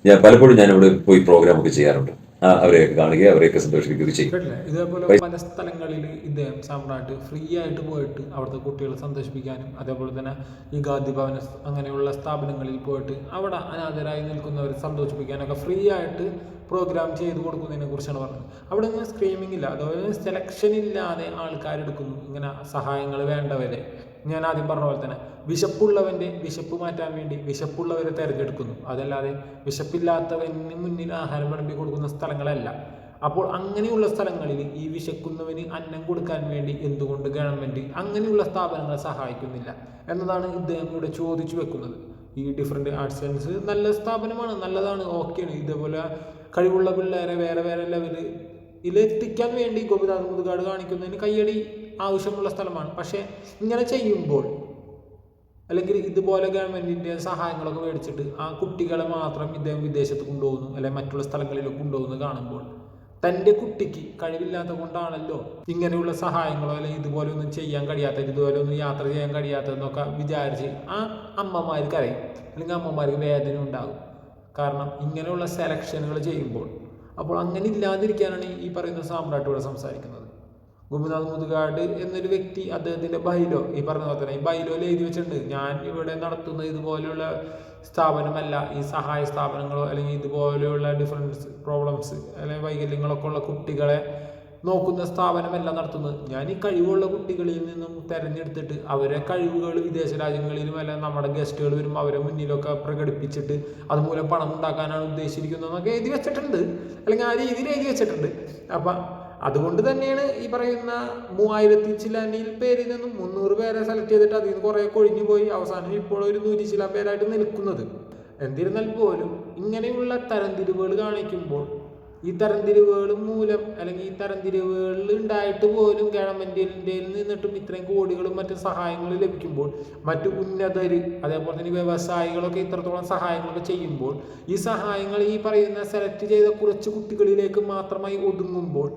Speaker 2: ഞാൻ പലപ്പോഴും ഞാൻ അവിടെ പോയി പ്രോഗ്രാം ഒക്കെ ചെയ്യാറുണ്ട്. അവരെയൊക്കെ കാണുകയും അവരെയൊക്കെ സന്തോഷിപ്പിക്കുകയും ചെയ്യും.
Speaker 4: ഇതേപോലെ പല സ്ഥലങ്ങളിൽ ഇദ്ദേഹം സാമ്രാട്ട് ഫ്രീ ആയിട്ട് പോയിട്ട് അവിടുത്തെ കുട്ടികളെ സന്തോഷിപ്പിക്കാനും അതേപോലെ തന്നെ ഈ ഗാന്ധി ഭവന അങ്ങനെയുള്ള സ്ഥാപനങ്ങളിൽ പോയിട്ട് അവിടെ അനാഥരായി നിൽക്കുന്നവരെ സന്തോഷിപ്പിക്കാനൊക്കെ ഫ്രീ ആയിട്ട് പ്രോഗ്രാം ചെയ്ത് കൊടുക്കുന്നതിനെ കുറിച്ചാണ് പറഞ്ഞത്. അവിടെ ഇങ്ങനെ സ്ക്രീമിംഗ് ഇല്ല. അതുപോലെ സെലക്ഷൻ ഇല്ലാതെ ആൾക്കാരെടുക്കുന്നു. ഇങ്ങനെ സഹായങ്ങൾ വേണ്ടവരെ. ഞാൻ ആദ്യം പറഞ്ഞ പോലെ തന്നെ വിശപ്പുള്ളവന്റെ വിശപ്പ് മാറ്റാൻ വേണ്ടി വിശപ്പുള്ളവരെ തിരഞ്ഞെടുക്കുന്നു. അതല്ലാതെ വിശപ്പില്ലാത്തവന് മുന്നിൽ ആഹാരം വിളമ്പി കൊടുക്കുന്ന സ്ഥലങ്ങളല്ല. അപ്പോൾ അങ്ങനെയുള്ള സ്ഥലങ്ങളിൽ ഈ വിശക്കുന്നവന് അന്നം കൊടുക്കാൻ വേണ്ടി എന്തുകൊണ്ട് ഗവൺമെന്റ് അങ്ങനെയുള്ള സ്ഥാപനങ്ങളെ സഹായിക്കുന്നില്ല എന്നതാണ് ഇദ്ദേഹം ഇവിടെ ചോദിച്ചു വെക്കുന്നത്. ഈ ഡിഫറെന്റ് ആർട്സ് സയൻസ് നല്ല സ്ഥാപനമാണ് നല്ലതാണ് ഓക്കെയാണ്. ഇതേപോലെ കഴിവുള്ള പിള്ളേരെ വേറെ വേറെ ലെവലിൽ ഇതിലെത്തിക്കാൻ വേണ്ടി ഗോപിനാഥ് മുതുകാട് കാണിക്കുന്നതിന് കയ്യടി ആവശ്യമുള്ള സ്ഥലമാണ്. പക്ഷേ ഇങ്ങനെ ചെയ്യുമ്പോൾ അല്ലെങ്കിൽ ഇതുപോലെ ഗവൺമെന്റിന്റെ സഹായങ്ങളൊക്കെ മേടിച്ചിട്ട് ആ കുട്ടികളെ മാത്രം ഇദ്ദേഹം വിദേശത്ത് കൊണ്ടുപോകുന്നു അല്ലെങ്കിൽ മറ്റുള്ള സ്ഥലങ്ങളിലും കൊണ്ടുപോകുന്നു കാണുമ്പോൾ തന്റെ കുട്ടിക്ക് കഴിവില്ലാത്ത കൊണ്ടാണല്ലോ ഇങ്ങനെയുള്ള സഹായങ്ങളോ അല്ലെങ്കിൽ ഇതുപോലെ ഒന്നും ചെയ്യാൻ കഴിയാത്ത ഇതുപോലെ ഒന്നും യാത്ര ചെയ്യാൻ കഴിയാത്തതെന്നൊക്കെ വിചാരിച്ച് ആ അമ്മമാർക്ക് അറിയും അല്ലെങ്കിൽ അമ്മമാർക്ക് വേദന ഉണ്ടാകും. കാരണം ഇങ്ങനെയുള്ള സെലക്ഷനുകൾ ചെയ്യുമ്പോൾ അപ്പോൾ അങ്ങനെ ഇല്ലാതിരിക്കാനാണ് ഈ പറയുന്ന സാമ്രാട്ട് സംസാരിക്കുന്നത്. ഗോപിനാഥ് മുതുകാട് എന്നൊരു വ്യക്തി അദ്ദേഹത്തിന്റെ ബൈലോ ഈ പറഞ്ഞ പോലെ തന്നെ ഈ ബൈലോയിൽ എഴുതി വെച്ചിട്ടുണ്ട്. ഞാൻ ഇവിടെ നടത്തുന്ന ഇതുപോലെയുള്ള സ്ഥാപനമല്ല ഈ സഹായ സ്ഥാപനങ്ങളോ അല്ലെങ്കിൽ ഇതുപോലെയുള്ള ഡിഫറൻസ് പ്രോബ്ലംസ് അല്ലെങ്കിൽ വൈകല്യങ്ങളൊക്കെ ഉള്ള കുട്ടികളെ നോക്കുന്ന സ്ഥാപനമല്ല നടത്തുന്നത്. ഞാൻ ഈ കഴിവുള്ള കുട്ടികളിൽ നിന്നും തിരഞ്ഞെടുത്തിട്ട് അവരെ കഴിവുകൾ വിദേശ രാജ്യങ്ങളിലും അല്ലെങ്കിൽ നമ്മുടെ ഗസ്റ്റുകൾ വരുമ്പോൾ അവരെ മുന്നിലൊക്കെ പ്രകടിപ്പിച്ചിട്ട് അതുമൂലം പണം ഉണ്ടാക്കാനാണ് ഉദ്ദേശിച്ചിരിക്കുന്നതെന്നൊക്കെ എഴുതി വെച്ചിട്ടുണ്ട്. അല്ലെങ്കിൽ ആ രീതിയിൽ എഴുതി വെച്ചിട്ടുണ്ട്. അപ്പം അതുകൊണ്ട് തന്നെയാണ് ഈ പറയുന്ന മൂവായിരത്തി ചില്ലാനിൽ പേരിൽ നിന്നും മുന്നൂറ് പേരെ സെലക്ട് ചെയ്തിട്ട് അതിൽ നിന്ന് കുറേ കൊഴിഞ്ഞു പോയി. അവസാനം ഇപ്പോൾ ഒരു നൂറ്റി ചില പേരായിട്ട് നിൽക്കുന്നത്. എന്നിരുന്നാൽ പോലും ഇങ്ങനെയുള്ള തരംതിരിവുകൾ കാണിക്കുമ്പോൾ ഈ തരംതിരിവുകൾ മൂലം അല്ലെങ്കിൽ ഈ തരംതിരിവുകളിൽ ഉണ്ടായിട്ട് പോലും ഗവൺമെന്റിന്റെ നിന്നിട്ടും ഇത്രയും കോടികളും മറ്റു സഹായങ്ങളും ലഭിക്കുമ്പോൾ മറ്റു ഉന്നതര് അതേപോലെ തന്നെ വ്യവസായികളൊക്കെ ഇത്രത്തോളം സഹായങ്ങളൊക്കെ ചെയ്യുമ്പോൾ ഈ സഹായങ്ങൾ ഈ പറയുന്ന സെലക്ട് ചെയ്ത കുറച്ച് കുട്ടികളിലേക്ക് മാത്രമായി ഒതുങ്ങുമ്പോൾ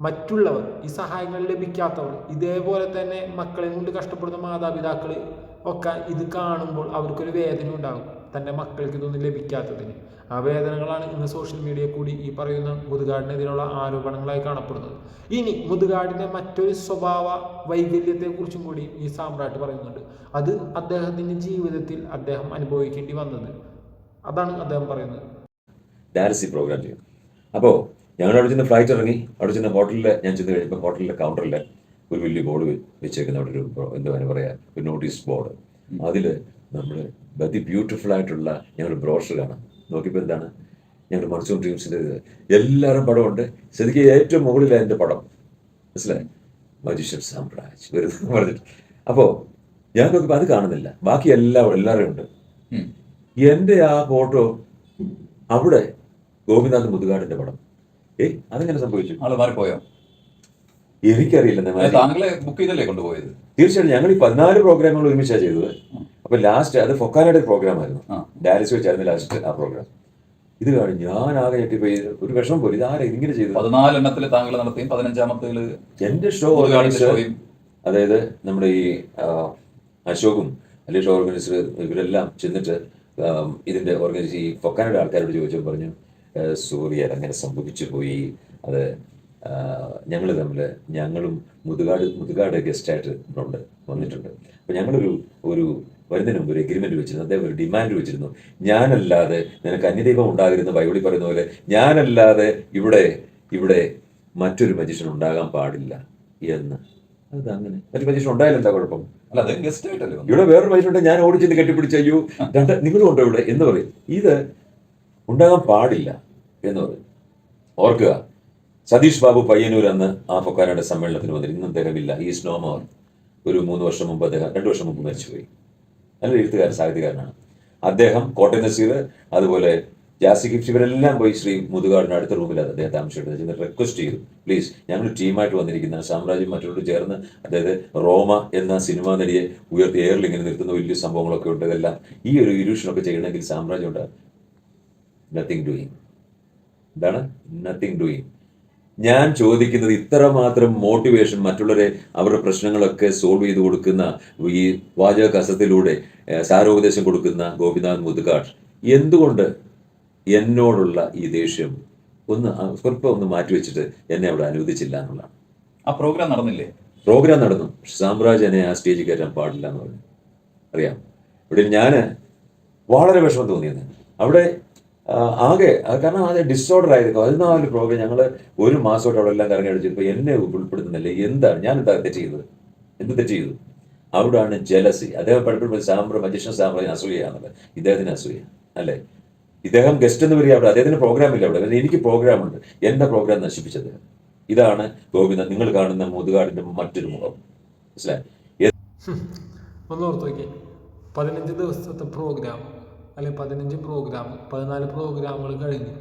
Speaker 4: മറ്റുള്ളവർ ഈ സഹായങ്ങൾ ലഭിക്കാത്തവർ ഇതേപോലെ തന്നെ മക്കളെ കൊണ്ട് കഷ്ടപ്പെടുന്ന മാതാപിതാക്കൾ ഒക്കെ ഇത് കാണുമ്പോൾ അവർക്കൊരു വേദന ഉണ്ടാകും തന്റെ മക്കൾക്ക് ഇതൊന്നും ലഭിക്കാത്തതിന്. ആ വേദനകളാണ് ഇന്ന് സോഷ്യൽ മീഡിയ കൂടി ഈ പറയുന്ന മുതുകാടിനെതിരെയുള്ള ആരോപണങ്ങളായി കാണപ്പെടുന്നത്. ഇനി മുതുകാടിന്റെ മറ്റൊരു സ്വഭാവ വൈകല്യത്തെക്കുറിച്ചും കൂടി ഈ സാമ്രാട്ട് പറയുന്നുണ്ട്. അത് അദ്ദേഹത്തിന്റെ ജീവിതത്തിൽ അദ്ദേഹം അനുഭവിക്കേണ്ടി വന്നത്. അതാണ് അദ്ദേഹം പറയുന്നത്.
Speaker 2: അപ്പോൾ ഞങ്ങൾ അവിടെ ചെന്ന് ഫ്ലൈറ്റ് ഇറങ്ങി. അവിടെ ചെന്ന് ഹോട്ടലിൽ ഞാൻ ചെന്ന് കഴിഞ്ഞപ്പോൾ ഹോട്ടലിലെ കൗണ്ടറിൽ ഒരു വലിയ ബോർഡ് വെച്ചേക്കുന്ന അവിടെ ഒരു എന്താ പറയുക പറയാ ഒരു നോട്ടീസ് ബോർഡ് അതിൽ നമ്മൾ അതി ബ്യൂട്ടിഫുൾ ആയിട്ടുള്ള ഞങ്ങൾ ബ്രോഷർ കാണാം. നോക്കിയപ്പോൾ എന്താണ്? ഞങ്ങൾ മൺസൂൺ ഡ്രീംസിന്റെ എല്ലാവരും പടമുണ്ട്. ശരിക്കും ഏറ്റവും മുകളിൽ എന്റെ പടം. മനസ്സിലായി? മജീഷ്യൻ സാമ്രാജ് പറഞ്ഞിട്ട്. അപ്പോൾ ഞാൻ നോക്കിയപ്പോൾ അത് കാണുന്നില്ല. ബാക്കി എല്ലാം എല്ലാവരും ഉണ്ട്. എന്റെ ആ ഫോട്ടോ അവിടെ ഗോപിനാഥ് മുതുകാടിന്റെ പടം. ഏയ് അതെങ്ങനെ സംഭവിച്ചു?
Speaker 3: ആൾ മാറിപ്പോയോ?
Speaker 2: എനിക്കറിയില്ല
Speaker 3: താങ്കളെ ബുക്ക് ചെയ്തല്ലേ കൊണ്ടുപോയത്?
Speaker 2: തീർച്ചയായിട്ടും ഞങ്ങൾ ഈ പതിനാല് പ്രോഗ്രാമുകൾ ഒരുമിച്ചാണ് ചെയ്തത്. അപ്പൊ ലാസ്റ്റ് അത് ഫൊക്കാനയുടെ പ്രോഗ്രാം ആയിരുന്നു.
Speaker 3: ആ.
Speaker 2: ഡാലിസ് വെച്ചായിരുന്നു ലാസ്റ്റ് ആ പ്രോഗ്രാം ഇത് കാണും ഞാൻ ആകെ ഞെട്ടിപ്പോയി. ഒരു വിഷമം പോലും. ഇതാരെ ഇങ്ങനെ ചെയ്തത്?
Speaker 3: പതിനാലെണ്ണത്തിൽ താങ്കൾ നടത്തിയും പതിനഞ്ചാമത്തേൽ
Speaker 2: എന്റെ ഷോ അതായത് നമ്മുടെ ഈ അശോകും അല്ലെങ്കിൽ ഷോ ഓർഗനൈസർ ഇവരെല്ലാം ചെന്നിട്ട് ഇതിന്റെ ഓർഗനൈസ് ഈ ഫൊക്കാനയുടെ ആൾക്കാരോട് ചോദിച്ചപ്പോൾ പറഞ്ഞു സോറി അങ്ങനെ സംഭവിച്ചു പോയി. അത് ഞങ്ങൾ തമ്മിൽ ഞങ്ങളും മുതുകാട് മുതുകാട് ഗസ്റ്റായിട്ട് ഉണ്ട് വന്നിട്ടുണ്ട്. അപ്പോൾ ഞങ്ങളൊരു ഒരു വരുന്നതിന് മുമ്പ് ഒരു എഗ്രിമെന്റ് വെച്ചിരുന്നു. അദ്ദേഹം ഒരു ഡിമാൻഡ് വെച്ചിരുന്നു. ഞാനല്ലാതെ നിനക്ക് അന്യദൈവം ഉണ്ടാകരുന്ന ബൈബിളിൽ പറയുന്ന പോലെ ഞാനല്ലാതെ ഇവിടെ ഇവിടെ മറ്റൊരു മജീഷ്യൻ ഉണ്ടാകാൻ പാടില്ല എന്ന്. അതങ്ങനെ മറ്റു മജീഷ്യൻ ഉണ്ടായാലും എന്താ കുഴപ്പം?
Speaker 3: അല്ല അത് ഗസ്റ്റ് ആയിട്ടല്ലേ?
Speaker 2: ഇവിടെ വേറൊരു മനുഷ്യനുണ്ട് ഞാൻ ഓടിച്ചെന്ന് കെട്ടിപ്പിടിച്ചു അയ്യോ രണ്ട് നിങ്ങളും ഉണ്ടോ ഇവിടെ? എന്ന് പറയും. ഇത് ഉണ്ടാകാൻ പാടില്ല എന്ന് പറയും ഓർക്കുക സതീഷ് ബാബു പയ്യന്നൂർ അന്ന് ആ ഫൊക്കാനയുടെ സമ്മേളനത്തിന് വന്നിരുന്നു. ഇന്ന് അദ്ദേഹമില്ല ഈ നോ മോർ ഒരു മൂന്ന് വർഷം മുമ്പ് അദ്ദേഹം രണ്ട് വർഷം മുമ്പ് മരിച്ചുപോയി. നല്ല എഴുത്തുകാരൻ സാഹിത്യകാരനാണ്. അദ്ദേഹം കോട്ടയം നസീർ അതുപോലെ ജാസി ഗിഫ്റ്റ് ഇവരെല്ലാം പോയി ശ്രീ മുതുകാടിന് അടുത്ത റൂമിലാണ് അദ്ദേഹം താമസിച്ചിട്ട് ചെന്ന് റിക്വസ്റ്റ് ചെയ്തു. പ്ലീസ് ഞങ്ങൾ ടീമായിട്ട് വന്നിരിക്കുന്ന. സാമ്രാജ്യം മറ്റുള്ളവർ ചേർന്ന് അതായത് റോമ എന്ന സിനിമാ നടിയെ ഉയർത്തി എയറിൽ ഇങ്ങനെ നിർത്തുന്ന വലിയ സംഭവങ്ങളൊക്കെ ഉണ്ട്. ഇതെല്ലാം ഈ ഒരു ഇരുഷനൊക്കെ ചെയ്യണമെങ്കിൽ സാമ്രാജ്യം ഉണ്ട് നത്തിങ് ഡൂയിങ് എന്താണ്? നത്തിങ് ഡൂയിങ് ഞാൻ ചോദിക്കുന്നത് ഇത്രമാത്രം മോട്ടിവേഷൻ മറ്റുള്ളവരെ അവരുടെ പ്രശ്നങ്ങളൊക്കെ സോൾവ് ചെയ്ത് കൊടുക്കുന്ന ഈ വാചക കസത്തിലൂടെ സാരോപദേശം കൊടുക്കുന്ന ഗോപിനാഥ് മുതുകാട്. എന്തുകൊണ്ട് എന്നോടുള്ള ഈ ദേഷ്യം? ഒന്ന് സ്വല്പം ഒന്ന് മാറ്റിവെച്ചിട്ട് എന്നെ അവിടെ അനുവദിച്ചില്ല എന്നുള്ളതാണ്.
Speaker 3: ആ പ്രോഗ്രാം നടന്നില്ലേ?
Speaker 2: പ്രോഗ്രാം നടന്നു. സാമ്രാജ് എന്നെ ആ സ്റ്റേജിൽ കയറ്റാൻ പാടില്ല എന്ന് പറഞ്ഞു. അറിയാം ഇവിടെ ഞാൻ വളരെ വിഷമം തോന്നിയത് അവിടെ ആകെ കാരണം അത് ഡിസോർഡർ ആയിരുന്നു ഒരു പ്രോബ്ലം ഞങ്ങൾ ഒരു മാസമായിട്ട് അവിടെ എല്ലാം കറങ്ങി അടിച്ചു ഇപ്പൊ എന്നെ ഉൾപ്പെടുത്തുന്നില്ല? എന്താ ഞാൻ എന്താ തെറ്റ് ചെയ്തത്? എന്ത് തെറ്റ് ചെയ്തു? അവിടാണ് ജലസി അദ്ദേഹം പലപ്പോഴും സാമ്പ്ര മജിഷൻ സാമ്രാജ്യം അസൂയാണല്ലോ ഇദ്ദേഹത്തിന് അസൂയ അല്ലേ? ഇദ്ദേഹം ഗസ്റ്റ് എന്ന് പറയുക അവിടെ. അദ്ദേഹത്തിന് പ്രോഗ്രാം ഇല്ല അവിടെ. എനിക്ക് പ്രോഗ്രാം ഉണ്ട്. എന്റെ പ്രോഗ്രാം നശിപ്പിച്ചത് ഇതാണ് ഗോവിന്ദൻ. നിങ്ങൾ കാണുന്ന മുതുകാടിന്റെ മറ്റൊരു മുഖം. മനസ്സിലായി?
Speaker 4: ഒന്ന് ഓർത്ത് പതിനഞ്ച് ദിവസത്തെ പ്രോഗ്രാം അല്ലെങ്കിൽ പതിനഞ്ച് പ്രോഗ്രാം പതിനാല് പ്രോഗ്രാമുകൾ കഴിഞ്ഞു.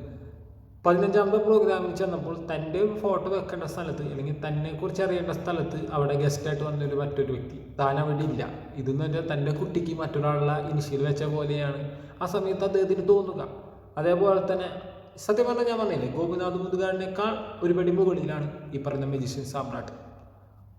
Speaker 4: പതിനഞ്ചാമത്തെ പ്രോഗ്രാമിൽ ചെന്നപ്പോൾ തന്റെ ഫോട്ടോ വെക്കേണ്ട സ്ഥലത്ത് അല്ലെങ്കിൽ തന്നെ കുറിച്ച് അറിയേണ്ട സ്ഥലത്ത് അവിടെ ഗസ്റ്റായിട്ട് വന്നൊരു മറ്റൊരു വ്യക്തി. താൻ അവിടെ ഇല്ല. ഇതെന്ന് വെച്ചാൽ തന്റെ കുട്ടിക്ക് മറ്റൊരാളുടെ ഇനിഷ്യൽ വെച്ച പോലെയാണ്. ആ സമയത്ത് അദ്ദേഹത്തിന് തോന്നുക. അതേപോലെ തന്നെ സത്യം പറഞ്ഞാൽ ഞാൻ പറഞ്ഞില്ലേ ഗോപിനാഥ് മുതുകാടിനേക്കാൾ ഒരുപടി മുകളിലാണ് ഈ പറഞ്ഞ മെജിഷ്യൻ സാമ്രാട്ട്.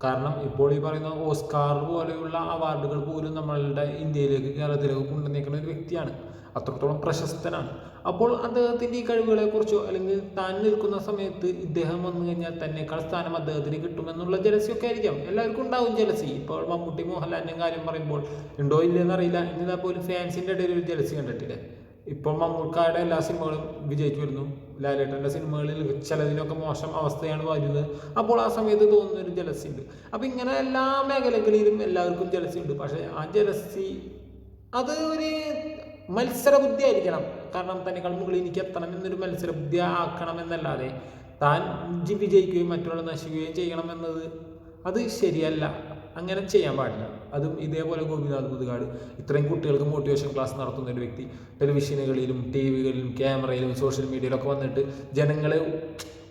Speaker 4: കാരണം ഇപ്പോൾ ഈ പറയുന്ന ഓസ്കാർ പോലെയുള്ള അവാർഡുകൾ പോലും നമ്മളുടെ ഇന്ത്യയിലേക്ക് കേരളത്തിലേക്ക് കൊണ്ടുവന്നേക്കുന്ന ഒരു വ്യക്തിയാണ്. അത്രത്തോളം പ്രശസ്തനാണ്. അപ്പോൾ അദ്ദേഹത്തിന്റെ ഈ കഴിവുകളെക്കുറിച്ചോ അല്ലെങ്കിൽ താൻ നിൽക്കുന്ന സമയത്ത് ഇദ്ദേഹം വന്നു കഴിഞ്ഞാൽ തന്നെക്കാൾ സ്ഥാനം അദ്ദേഹത്തിന് കിട്ടുമെന്നുള്ള ജലസിയൊക്കെ ആയിരിക്കാം. എല്ലാവർക്കും ഉണ്ടാവും ജലസി ഇപ്പോൾ മമ്മൂട്ടി മോഹൻലാലിന്റെ കാര്യം പറയുമ്പോൾ ഉണ്ടോ ഇല്ലയെന്നറിയില്ല എന്നാൽ പോലും ഫാൻസിന്റെ ഇടയിൽ ഒരു ജലസി കണ്ടിട്ടില്ലേ? ഇപ്പോൾ മമ്മൂക്കായുടെ എല്ലാ സിനിമകളും വിജയിച്ചു വരുന്നു. ലാലേട്ടന്റെ സിനിമകളിൽ ചിലതിനൊക്കെ മോശം അവസ്ഥയാണ് വരുന്നത്. അപ്പോൾ ആ സമയത്ത് തോന്നുന്ന ഒരു ജലസി ഉണ്ട്. അപ്പം ഇങ്ങനെ എല്ലാ മേഖലകളിലും എല്ലാവർക്കും ജലസി ഉണ്ട്. പക്ഷേ ആ ജലസി അത് ഒരു മത്സര ബുദ്ധി ആയിരിക്കണം. കാരണം തന്നെക്കാൾ മുകളിൽ എനിക്ക് എത്തണം എന്നൊരു മത്സര ബുദ്ധി ആക്കണം എന്നല്ലാതെ താൻ വിജയിക്കുകയും മറ്റുള്ള നശിക്കുകയും ചെയ്യണം എന്നത് അത് ശരിയല്ല. അങ്ങനെ ചെയ്യാൻ പാടില്ല. അതും ഇതേപോലെ ഗോപിനാഥ് മുതുകാട് ഇത്രയും കുട്ടികൾക്ക് മോട്ടിവേഷൻ ക്ലാസ് നടത്തുന്ന ഒരു വ്യക്തി ടെലിവിഷനുകളിലും ടി വികളിലും ക്യാമറയിലും സോഷ്യൽ മീഡിയയിലൊക്കെ വന്നിട്ട് ജനങ്ങളെ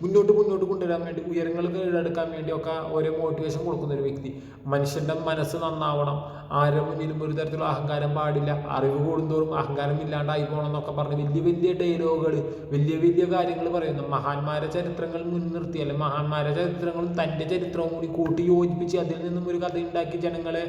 Speaker 4: മുന്നോട്ട് മുന്നോട്ട് കൊണ്ടുവരാൻ വേണ്ടി ഉയരങ്ങൾ കീഴടക്കാൻ വേണ്ടിയൊക്കെ ഓരോ മോട്ടിവേഷൻ കൊടുക്കുന്ന ഒരു വ്യക്തി. മനുഷ്യന്റെ മനസ്സ് നന്നാവണം. ആരുടെ മുന്നിലും ഒരു തരത്തിലുള്ള അഹങ്കാരം പാടില്ല. അറിവ് കൂടുന്തോറും അഹങ്കാരം ഇല്ലാണ്ടായി പോകണം എന്നൊക്കെ പറഞ്ഞ് വലിയ വലിയ ഡയലോഗുകൾ വലിയ വലിയ കാര്യങ്ങൾ പറയുന്നു. മഹാന്മാരെ ചരിത്രങ്ങൾ മുൻനിർത്തി അല്ലെ മഹാന്മാരെ ചരിത്രങ്ങളും തന്റെ ചരിത്രവും കൂടി കൂട്ടി യോജിപ്പിച്ച് അതിൽ നിന്നും ഒരു കഥ ഉണ്ടാക്കി ജനങ്ങളെ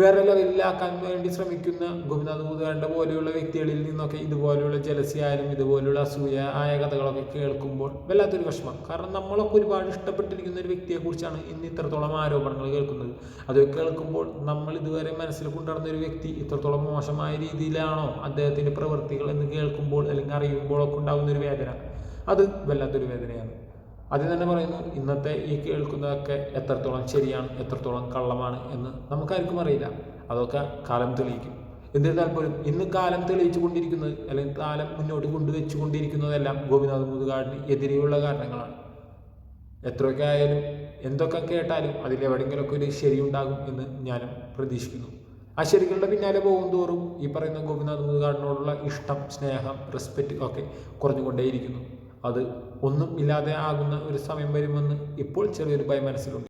Speaker 4: വേറെ ലെവലിലാക്കാൻ വേണ്ടി ശ്രമിക്കുന്ന ഗോപിനാഥ് മുതുകാരുടെ പോലെയുള്ള വ്യക്തികളിൽ നിന്നൊക്കെ ഇതുപോലെയുള്ള ജലസി ആയാലും ഇതുപോലെയുള്ള അസൂയ ആയ കഥകളൊക്കെ കേൾക്കുമ്പോൾ വല്ലാത്തൊരു വിഷമം. കാരണം നമ്മളൊക്കെ ഒരുപാട് ഇഷ്ടപ്പെട്ടിരിക്കുന്ന ഒരു വ്യക്തിയെക്കുറിച്ചാണ് ഇന്ന് ഇത്രത്തോളം ആരോപണങ്ങൾ കേൾക്കുന്നത്. അത് കേൾക്കുമ്പോൾ നമ്മൾ ഇതുവരെ മനസ്സിൽ കൊണ്ടുനടന്ന ഒരു വ്യക്തി ഇത്രത്തോളം മോശമായ രീതിയിലാണോ അദ്ദേഹത്തിന്റെ പ്രവൃത്തികൾ എന്ന് കേൾക്കുമ്പോൾ അല്ലെങ്കിൽ അറിയുമ്പോഴൊക്കെ ഉണ്ടാകുന്ന ഒരു വേദന. അത് വല്ലാത്തൊരു വേദനയാണ്. ആദ്യം തന്നെ പറയുന്നു ഇന്നത്തെ ഈ കേൾക്കുന്നതൊക്കെ എത്രത്തോളം ശരിയാണ് എത്രത്തോളം കള്ളമാണ് എന്ന് നമുക്കാർക്കും അറിയില്ല. അതൊക്കെ കാലം തെളിയിക്കും. എന്നിരുന്നാൽ പോലും ഇന്ന് കാലം തെളിയിച്ചു കൊണ്ടിരിക്കുന്നത് അല്ലെങ്കിൽ കാലം മുന്നോട്ട് കൊണ്ടുവച്ചു കൊണ്ടിരിക്കുന്നതെല്ലാം ഗോപിനാഥ് മുതുകാടിന് എതിരെയുള്ള കാരണങ്ങളാണ്. എത്രയൊക്കെ ആയാലും എന്തൊക്കെ കേട്ടാലും അതിലെവിടെങ്കിലൊക്കെ ഒരു ശരിയുണ്ടാകും എന്ന് ഞാനും പ്രതീക്ഷിക്കുന്നു. ആ ശരികളുടെ പിന്നാലെ പോകും തോറും ഈ പറയുന്ന ഗോപിനാഥ് മുതുകാടിനോടുള്ള ഇഷ്ടം സ്നേഹം റെസ്പെക്റ്റ് ഒക്കെ കുറഞ്ഞുകൊണ്ടേയിരിക്കുന്നു. അത് ഒന്നും ഇല്ലാതെ ആകുന്ന ഒരു സമയം വരുമെന്ന് ഇപ്പോൾ ചെറിയൊരു ഭയം മനസ്സിലുണ്ട്.